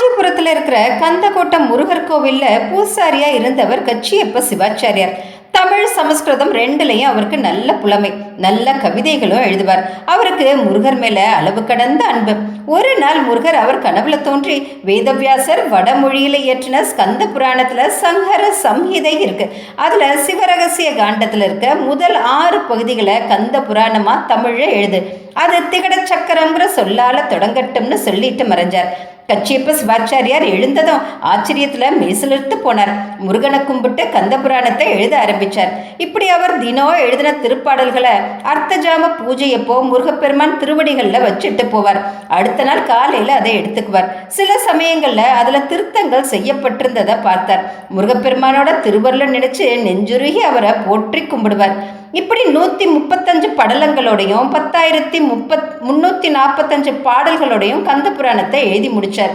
காஞ்சிபுரத்தில் இருக்கிற கந்தக்கோட்டம் முருகர் கோவிலில் பூசாரியாக இருந்தவர் கச்சியப்ப சிவாச்சாரியார். தமிழ் சமஸ்கிருதம் ரெண்டுலையும் அவருக்கு நல்ல புலமை நல்ல கவிதைகளும் எழுதுவார். அவருக்கு முருகர் மேலே அளவு கடந்த அன்பு. ஒரு நாள் முருகர் அவர் கனவுல தோன்றி வேதவியாசர் வடமொழியில் இயற்றின ஸ்கந்த புராணத்தில் சங்கர சம்ஹிதை இருக்கு. அதில் சிவரகசிய காண்டத்தில் இருக்க முதல் ஆறு பகுதிகளை கந்த புராணமாக தமிழை எழுது. அது திகட சக்கரங்கிற சொல்லால தொடங்கட்டும்னு சொல்லிட்டு மறைஞ்சார். கச்சியப்ப சிவாச்சாரியார் எழுந்ததும் ஆச்சரியத்தில் மேசிலிருத்து போனார். முருகனை கும்பிட்டு கந்த புராணத்தை எழுத ஆரம்பிச்சார். இப்படி அவர் தினம் எழுதின திருப்பாடல்களை அர்த்தஜாம பூஜையப்போ முருகப்பெருமான் திருவடிகளில் வச்சுட்டு போவார். அடுத்த நாள் காலையில் அதை எடுத்துக்குவார். சில சமயங்களில் அதில் திருத்தங்கள் செய்யப்பட்டிருந்ததை பார்த்தார். முருகப்பெருமானோட திருவருளை நினைச்சு நெஞ்சுருகி அவரை போற்றி கும்பிடுவார். இப்படி நூற்றி முப்பத்தஞ்சு படலங்களோடையும் பத்தாயிரத்தி முப்பத் முந்நூற்றி நாற்பத்தஞ்சு பாடல்களோடையும் கந்த புராணத்தை எழுதி முடித்தார்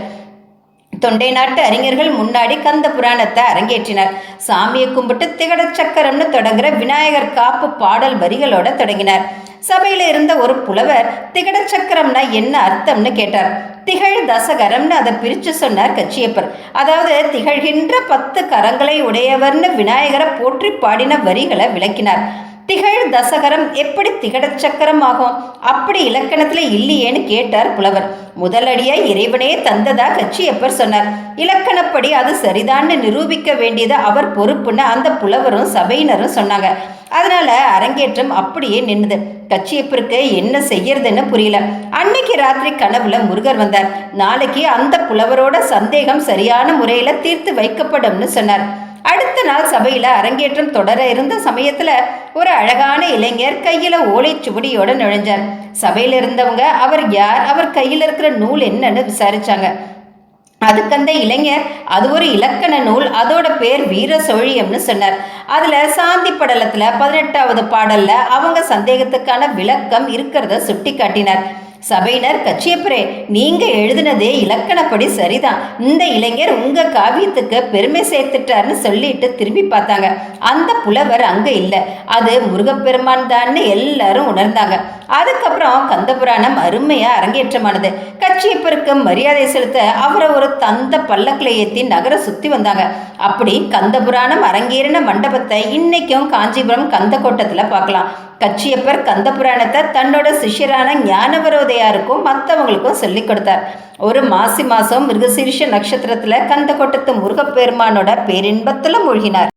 தொண்டை நாட்டு அறிஞர்கள் முன்னாடி கந்த புராணத்தை அரங்கேற்றினார். சாமியை கும்பிட்டு திகட சக்கரம்னு தொடங்குற விநாயகர் காப்பு பாடல் வரிகளோட தொடங்கினார். சபையில் இருந்த ஒரு புலவர் திகட சக்கரம்னா என்ன அர்த்தம்னு கேட்டார். திகழ் தசகரம்னு அதை பிரித்து சொன்னார் கச்சியப்பர். அதாவது திகழ்கின்ற பத்து கரங்களை உடையவர்னு விநாயகரை போற்றி பாடின வரிகளை விளக்கினார். திகழ் தசகரம் எப்படி திகழச் சக்கரம் ஆகும் அப்படி இலக்கணத்துல இல்லையேன்னு கேட்டார் புலவர். முதலடியா இறைவனே தந்ததா கச்சியப்பர் சொன்னார். இலக்கணப்படி அது சரிதான்னு நிரூபிக்க வேண்டியது அவர் பொறுப்புன்னு அந்த புலவரும் சபையினரும் சொன்னாங்க. அதனால அரங்கேற்றம் அப்படியே நின்னுது. கச்சியப்பருக்கு என்ன செய்யறதுன்னு புரியல. அன்னைக்கு ராத்திரி கனவுல முருகர் வந்தார். நாளைக்கு அந்த புலவரோட சந்தேகம் சரியான முறையில தீர்த்து வைக்கப்படும்னு சொன்னார். அடுத்த நாள் சபையில் அரங்கேற்றம் தொடர இருந்த சமயத்தில் ஒரு அழகான இளைஞர் கையில் ஓலைச்சுவடியோட நுழைஞ்சார். சபையில் இருந்தவங்க அவர் யார்? அவர் கையில் இருக்கிற நூல் என்னன்னு விசாரிச்சாங்க. அதுக்கு அந்த இளைஞர் அது ஒரு இலக்கண நூல் அதோட பேர் வீர சோழியம்னு சொன்னார். அதில் சாந்தி படலத்தில் பதினெட்டாவது பாடலில் அவங்க சந்தேகத்துக்கான விளக்கம் இருக்கிறத சுட்டி காட்டினார் சபையினர் கச்சியப்பரே நீங்க எழுதினதே இலக்கணப்படி சரிதான். இந்த இளைஞர் உங்க காவியத்துக்கு பெருமை சேர்த்துட்டார்னு சொல்லிட்டு திரும்பி பார்த்தாங்க. அந்த புலவர் அங்க இல்லை. அது முருகப்பெருமான் தான்னு எல்லாரும் உணர்ந்தாங்க. அதுக்கப்புறம் கந்தபுராணம் அருமையா அரங்கேற்றமானது. கச்சியப்பருக்கு மரியாதை செலுத்த அவரை ஒரு தந்த பல்லக்கில் ஏற்றி நகர சுத்தி வந்தாங்க. அப்படி கந்தபுராணம் அரங்கேறின மண்டபத்தை இன்னைக்கும் காஞ்சிபுரம் கந்தக்கோட்டத்தில் பார்க்கலாம். கச்சியப்பர் கந்த புராணத்தை தன்னோட சிஷ்யரான ஞானவரோதையாருக்கும் மற்றவங்களுக்கும் சொல்லி கொடுத்தார். ஒரு மாசி மாதம் மிருகசீரிஷ நட்சத்திரத்தில் கந்த கொட்டத்து முருகப்பெருமானோட பேரின்பத்தில் மூழ்கினார்.